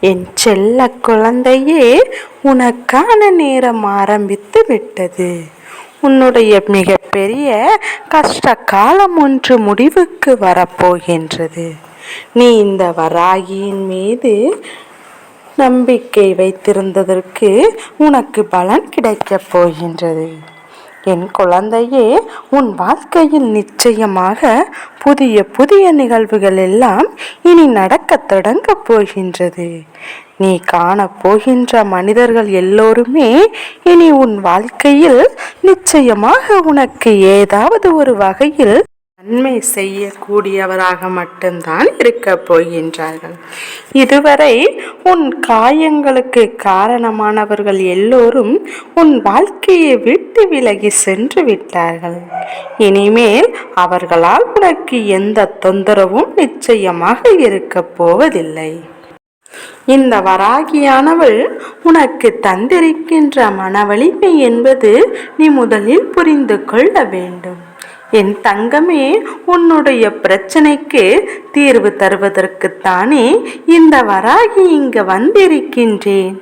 என் செல்ல குழந்தையே உனக்கான நேரம் ஆரம்பித்து விட்டது. உன்னுடைய மிகப்பெரிய கஷ்ட காலம் ஒன்று முடிவுக்கு வரப்போகின்றது. நீ இந்த வராகியின் மீது நம்பிக்கை வைத்திருந்ததற்கு உனக்கு பலன் கிடைக்கப் போகின்றது. என் குழந்தையே உன் வாழ்க்கையில் நிச்சயமாக புதிய புதிய நிகழ்வுகள் எல்லாம் இனி நடக்கத் தொடங்கப் போகின்றது. நீ காண போகின்ற மனிதர்கள் எல்லோருமே இனி உன் வாழ்க்கையில் நிச்சயமாக உனக்கு ஏதாவது ஒரு வகையில் நன்மை செய்யக்கூடியவராக மட்டும்தான் இருக்கப் போகின்றார்கள். இதுவரை உன் காயங்களுக்கு காரணமானவர்கள் எல்லோரும் உன் வாழ்க்கையை விட்டு விலகி சென்று விட்டார்கள். இனிமேல் அவர்களால் உனக்கு எந்த தொந்தரவும் நிச்சயமாக இருக்கப் போவதில்லை. இந்த வராகியானவள் உனக்கு தந்திருக்கின்ற மன வலிமை என்பது நீ முதலில் புரிந்து கொள்ள வேண்டும். என் தங்கமே உன்னுடைய பிரச்சனைக்கு தீர்வு தருவதற்குத்தானே இந்த வராகி இங்கு வந்திருக்கின்றேன்.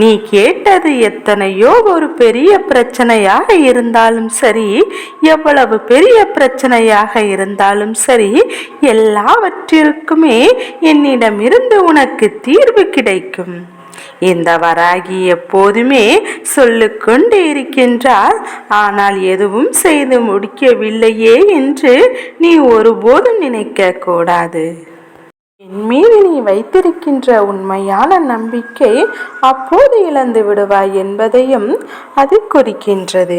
நீ கேட்டது எத்தனையோ ஒரு பெரிய பிரச்சனையாக இருந்தாலும் சரி எவ்வளவு பெரிய பிரச்சனையாக இருந்தாலும் சரி எல்லாவற்றிற்குமே என்னிடமிருந்து உனக்கு தீர்வு கிடைக்கும். இந்த வராகி எப்போதுமே சொல்லிக்கொண்டு இருக்கின்றார் ஆனால் எதுவும் செய்து முடிக்கவில்லையே என்று நீ ஒருபோதும் நினைக்க கூடாது. என் மீது நீ வைத்திருக்கின்ற உண்மையான நம்பிக்கை அப்போது இழந்து விடுவாய் என்பதையும் அது குறிக்கின்றது.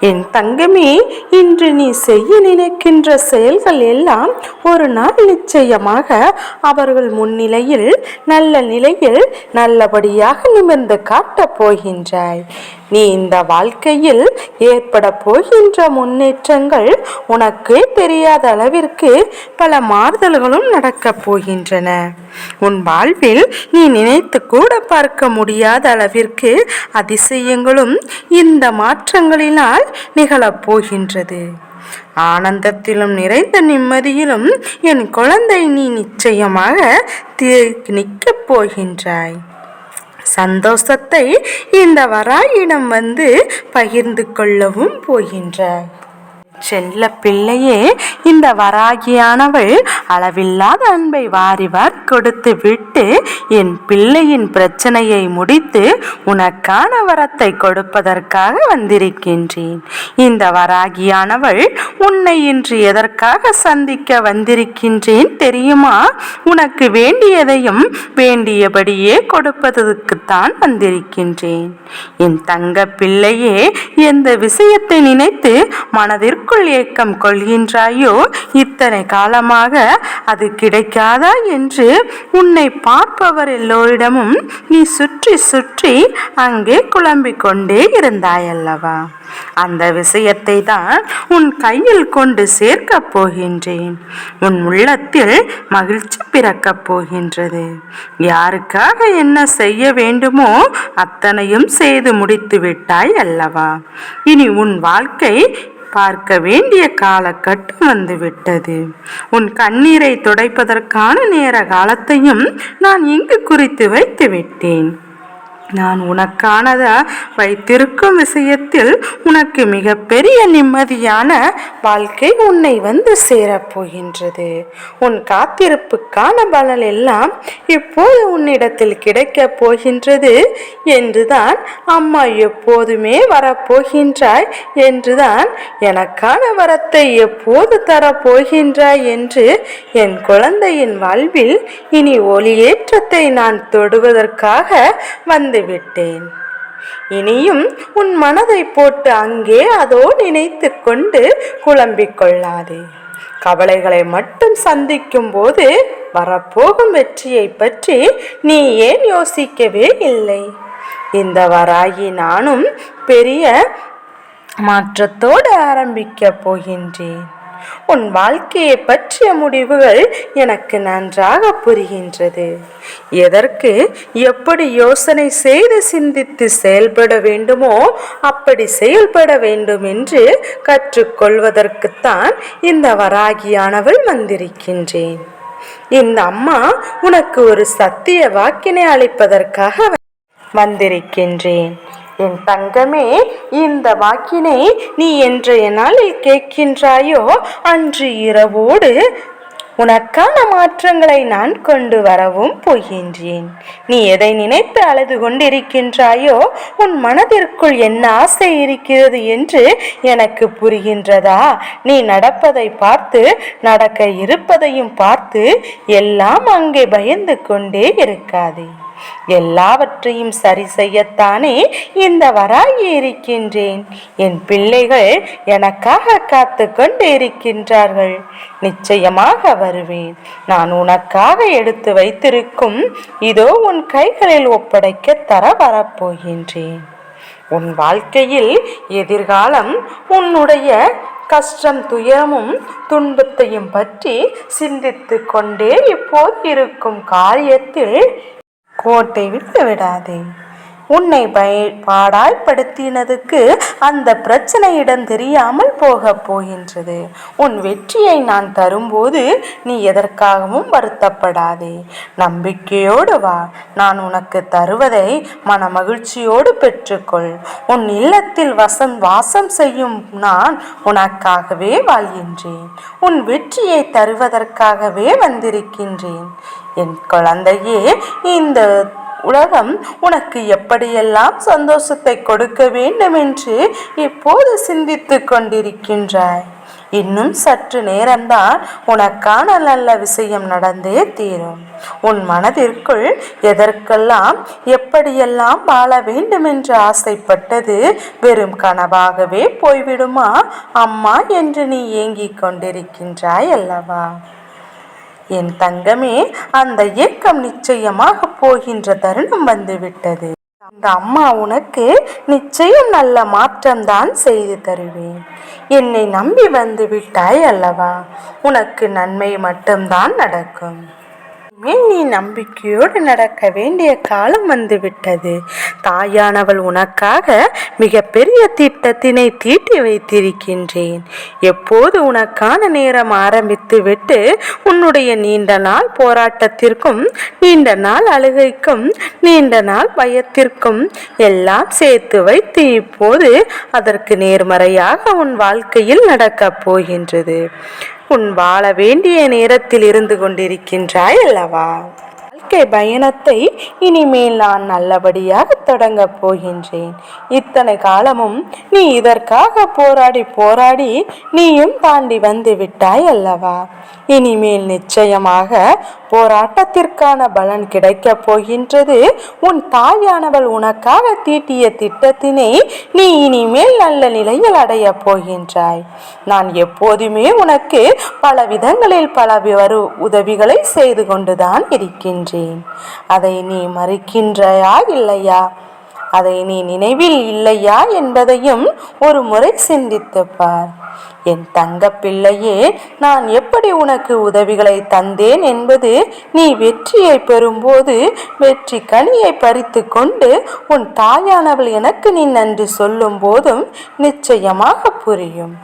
என் தங்கமே இன்று நீ செய்ய நினைக்கின்ற செயல்கள் எல்லாம் ஒரு நாள் நிச்சயமாக அவர்கள் முன்னிலையில் நல்ல நிலையில் நல்லபடியாக நிமிர்ந்து காட்டப் போகின்றாய். நீ இந்த வாழ்க்கையில் ஏற்பட போகின்ற முன்னேற்றங்கள் உனக்கே தெரியாத அளவிற்கு பல மாறுதல்களும் நடக்கப் போகின்றன. உன் வாழ்வில் நீ நினைத்து கூட பார்க்க முடியாத அளவிற்கு அதிசயங்களும் இந்த மாற்றங்களினால் நிகழப் போகின்றது. ஆனந்தத்திலும் நிறைந்த நிம்மதியிலும் என் குழந்தை நீ நிச்சயமாக நிற்கப் போகின்றாய். சந்தோஷத்தை இந்த வராயிடம் வந்து பகிர்ந்து கொள்ளவும் போகின்றாய். செல்ல பிள்ளையே இந்த வராகியானவள் அளவில்லாத அன்பை வாரிவார் கொடுத்து விட்டு என் பிள்ளையின் பிரச்சனையை முடித்து உனக்கான வரத்தை கொடுப்பதற்காக வந்திருக்கின்றேன். இந்த வராகியானவள் உன்னை இன்று எதற்காக சந்திக்க வந்திருக்கின்றேன் தெரியுமா? உனக்கு வேண்டியதையும் வேண்டியபடியே கொடுப்பதற்குத்தான் வந்திருக்கின்றேன். என் தங்க பிள்ளையே எந்த விஷயத்தை நினைத்து மனதிற்கு எதற்குள் ஏக்கம் கொள்கின்றாயோ? இத்தனை காலமாக அது கிடைக்காதா என்று உன்னை பார்ப்பவர் எல்லோரிடமும் நீ சுற்றி சுற்றி அங்கே குழம்பிக் கொண்டே இருந்தாயல்லவா? அந்த விஷயத்தை தான் உன் கையில் கொண்டு சேர்க்கப் போகின்றேன். உன் உள்ளத்தில் மகிழ்ச்சி பிறக்கப் போகின்றது. யாருக்காக என்ன செய்ய வேண்டுமோ அத்தனையும் செய்து முடித்து விட்டாய் அல்லவா? இனி உன் வாழ்க்கை பார்க்க வேண்டிய காலகட்டம் வந்துவிட்டது. உன் கண்ணீரை துடைப்பதற்கான நேர காலத்தையும் நான் இங்கு குறித்து வைத்து விட்டேன் நான் உனக்கானதா வைத்திருக்கும் விஷயத்தில் உனக்கு மிகப்பெரிய நிம்மதியான வாழ்க்கை உன்னை வந்து சேரப்போகின்றது. உன் காத்திருப்புக்கான பலன் எல்லாம் இப்போது உன்னிடத்தில் கிடைக்கப் போகின்றது என்றுதான் அம்மா எப்போதுமே வரப்போகின்றாய் என்றுதான் எனக்கான வரத்தை எப்போது தரப்போகின்றாய் என்று என் குழந்தையின் வாழ்வில் இனி ஒளியேற்றத்தை நான் தொடுவதற்காக வந்து விட்டேன் இனியும் உன் மனதை போட்டு அங்கே அதோ நினைத்து கொண்டு குழம்பிக் கொள்ளாதே. கவலைகளை மட்டும் சந்திக்கும் போது வரப்போகும் வெற்றியை பற்றி நீ ஏன் யோசிக்கவே இல்லை? இந்த வராகி நானும் பெரிய மாற்றத்தோடு ஆரம்பிக்கப் போகின்றேன். உன் வாழ்க்கையை பற்றிய முடிவுகள் எனக்கு நன்றாக புரிகின்றது. எதற்கு எப்படி யோசனை செய்து சிந்தித்து செயல்பட வேண்டுமோ அப்படி செயல்பட வேண்டும் என்று கற்றுக்கொள்வதற்குத்தான் இந்த வராகியானவள் வந்திருக்கின்றேன். இந்த அம்மா உனக்கு ஒரு சத்திய வாக்கினை அளிப்பதற்காக வந்திருக்கின்றேன். என் தங்கமே இந்த வாக்கினை நீ என்றைய நாளில் கேட்கின்றாயோ? அன்று இரவோடு உனக்கான மாற்றங்களை நான் கொண்டு வரவும் போகின்றேன். நீ எதை நினைத்து அழுது கொண்டிருக்கின்றாயோ உன் மனதிற்குள் என்ன ஆசை இருக்கிறது என்று எனக்கு புரிகின்றதா? நீ நடப்பதை பார்த்து நடக்க இருப்பதையும் பார்த்து எல்லாம் அங்கே பயந்து கொண்டே இருக்காதே. எல்லாவற்றையும் சரி செய்யத்தானே இந்த வராகி இருக்கின்றேன் என் பிள்ளைகள் எனக்காக காத்து கொண்டு இருக்கின்றார்கள். நிச்சயமாக வருவேன். நான் உனக்காக எடுத்து வைத்திருக்கும். இதோ உன் கைகளில் ஒப்படைக்க தர வரப்போகின்றேன். உன் வாழ்க்கையில் எதிர்காலம் உன்னுடைய கஷ்டம் துயரமும் துன்பத்தையும் பற்றி சிந்தித்து கொண்டே இப்போது இருக்கும் காரியத்தில் கோட்டை விட்டு விடாதே. உன்னை பய பாடாய்ப்படுத்தினதுக்கு அந்த பிரச்சனையிடம் தெரியாமல் போகப் போகின்றது. உன் வெற்றியை நான் தரும்போது நீ எதற்காகவும் வருத்தப்படாதே. நம்பிக்கையோடு வா. நான் உனக்கு தருவதை மன மகிழ்ச்சியோடு பெற்றுக்கொள். உன் இல்லத்தில் வசம் வாசம் செய்யும் நான் உனக்காகவே வாழ்கின்றேன். உன் வெற்றியை தருவதற்காகவே வந்திருக்கின்றேன். என் குழந்தையே இந்த உலகம் உனக்கு எப்படியெல்லாம் சந்தோஷத்தை கொடுக்க வேண்டும் என்று இப்போது சிந்தித்து கொண்டிருக்கின்றாய். இன்னும் சற்று நேரம்தான் உனக்கான நல்ல விஷயம் நடந்தே தீரும். உன் மனதிற்குள் எதற்கெல்லாம் எப்படியெல்லாம் வாழ வேண்டும் என்று ஆசைப்பட்டது வெறும் கனவாகவே போய்விடுமா? அம்மா என்று நீ ஏங்கிக் கொண்டிருக்கின்றாய் அல்லவா? என் தங்கமே அந்த இயக்கம் நிச்சயமாக போகின்ற தருணம் வந்துவிட்டது. அந்த அம்மா உனக்கு நிச்சயம் நல்ல மாற்றம்தான் செய்து தருவேன். என்னை நம்பி வந்து விட்டாய் அல்லவா? உனக்கு நன்மை மட்டும்தான் நடக்கும். இனிமேல் நீ நம்பிக்கையோடு நடக்க வேண்டிய காலம் வந்துவிட்டது. தாயானவள் உனக்காக மிகப்பெரிய திட்டத்தினை தீட்டி வைத்திருக்கின்றேன். எப்போது உனக்கான நேரம் ஆரம்பித்து விட்டு உன்னுடைய நீண்ட நாள் போராட்டத்திற்கும் நீண்ட நாள் அழுகைக்கும் நீண்ட நாள் பயத்திற்கும் எல்லாம் சேர்த்து வைத்து இப்போது அதற்கு நேர்மறையாக உன் வாழ்க்கையில் நடக்கப் போகின்றது. உன் வாழ வேண்டிய நேரத்தில் இருந்து கொண்டிருக்கின்றாய் அல்லவா? வாழ்க்கை பயணத்தை இனிமேல் நான் நல்லபடியாக தொடங்கப் போகின்றேன். இத்தனை காலமும் நீ இதற்காக போராடி போராடி நீயும் தாண்டி வந்து விட்டாய் அல்லவா? இனிமேல் நிச்சயமாக போராட்டத்திற்கான பலன் கிடைக்கப் போகின்றது. உன் தாயானவள் உனக்காக தீட்டிய திட்டத்தினை நீ இனிமேல் நல்ல நிலையில் அடையப் போகின்றாய். நான் எப்போதுமே உனக்கு பல விதங்களில் பல வரு உதவிகளை செய்து கொண்டுதான் இருக்கின்றேன். அதை நீ மறுக்கின்றாயா இல்லையா? அதை நீ நினைவில் இல்லையா என்பதையும் ஒரு முறை சிந்தித்து பார். என் தங்க பிள்ளையே நான் எப்படி உனக்கு உதவிகளை தந்தேன் என்பது நீ வெற்றியை பெறும்போது வெற்றி கனியை பறித்து கொண்டு உன் தாயானவள் எனக்கு நீ நன்றி சொல்லும் போதும் நிச்சயமாக புரியும்.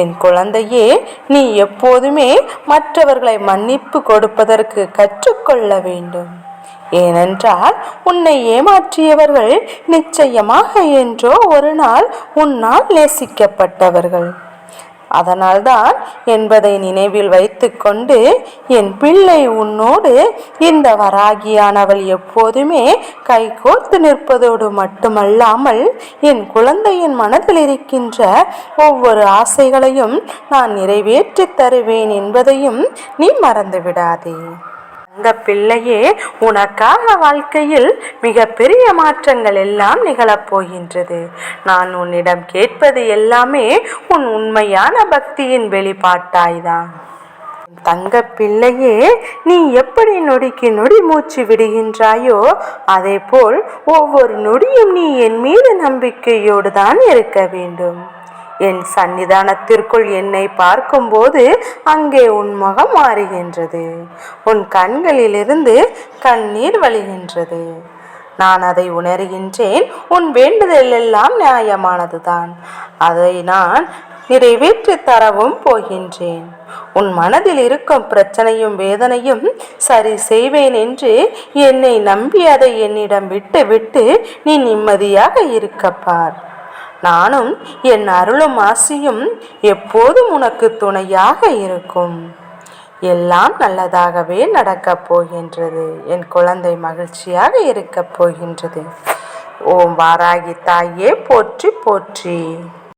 என் குழந்தையே நீ எப்போதுமே மற்றவர்களை மன்னிப்பு கொடுப்பதற்கு கற்றுக்கொள்ள வேண்டும். ஏனென்றால் உன்னை ஏமாற்றியவர்கள் நிச்சயமாக என்றோ ஒரு நாள் உன்னால் நேசிக்கப்பட்டவர்கள். அதனால்தான் என்பதை நினைவில் வைத்துக்கொண்டு என் பிள்ளை உன்னோடு இந்த வராகியானவள் எப்போதுமே கைகோர்த்து நிற்பதோடு மட்டுமல்லாமல் என் குழந்தையின் மனதில் இருக்கின்ற ஒவ்வொரு ஆசைகளையும் நான் நிறைவேற்றித் தருவேன் என்பதையும் நீ மறந்துவிடாதே. அந்த பிள்ளையே உனக்காக வாழ்க்கையில் மிக பெரிய மாற்றங்கள் எல்லாம் நிகழப்போகின்றது நான் உன்னிடம் கேட்பது எல்லாமே உன் உண்மையான பக்தியின் வெளிப்பாட்டாய்தான். தங்க பிள்ளையே நீ எப்படி நொடிக்கு நொடி மூச்சு விடுகின்றாயோ அதே போல் ஒவ்வொரு நொடியும் நீ என் மீது நம்பிக்கையோடு தான் இருக்க வேண்டும். என் சன்னிதானத்திற்குள் என்னை பார்க்கும்போது அங்கே உன் முகம் மாறுகின்றது. உன் கண்களிலிருந்து கண்ணீர் வழிகின்றது. நான் அதை உணர்கின்றேன். உன் வேண்டுதல் எல்லாம் நியாயமானதுதான். அதை நான் நிறைவேற்றி தரவும் போகின்றேன். உன் மனதில் இருக்கும் பிரச்சனையும் வேதனையும் சரி செய்வேன் என்று என்னை நம்பி அதை என்னிடம் விட்டு விட்டு நீ நிம்மதியாக இருக்கப்பார் நானும் என் அருளும் ஆசியும் எப்போதும் உனக்கு துணையாக இருக்கும். எல்லாம் நல்லதாகவே நடக்கப் போகின்றது. என் குழந்தை மகிழ்ச்சியாக இருக்கப் போகின்றது. ஓம் வாராகி தாயே போற்றி போற்றி.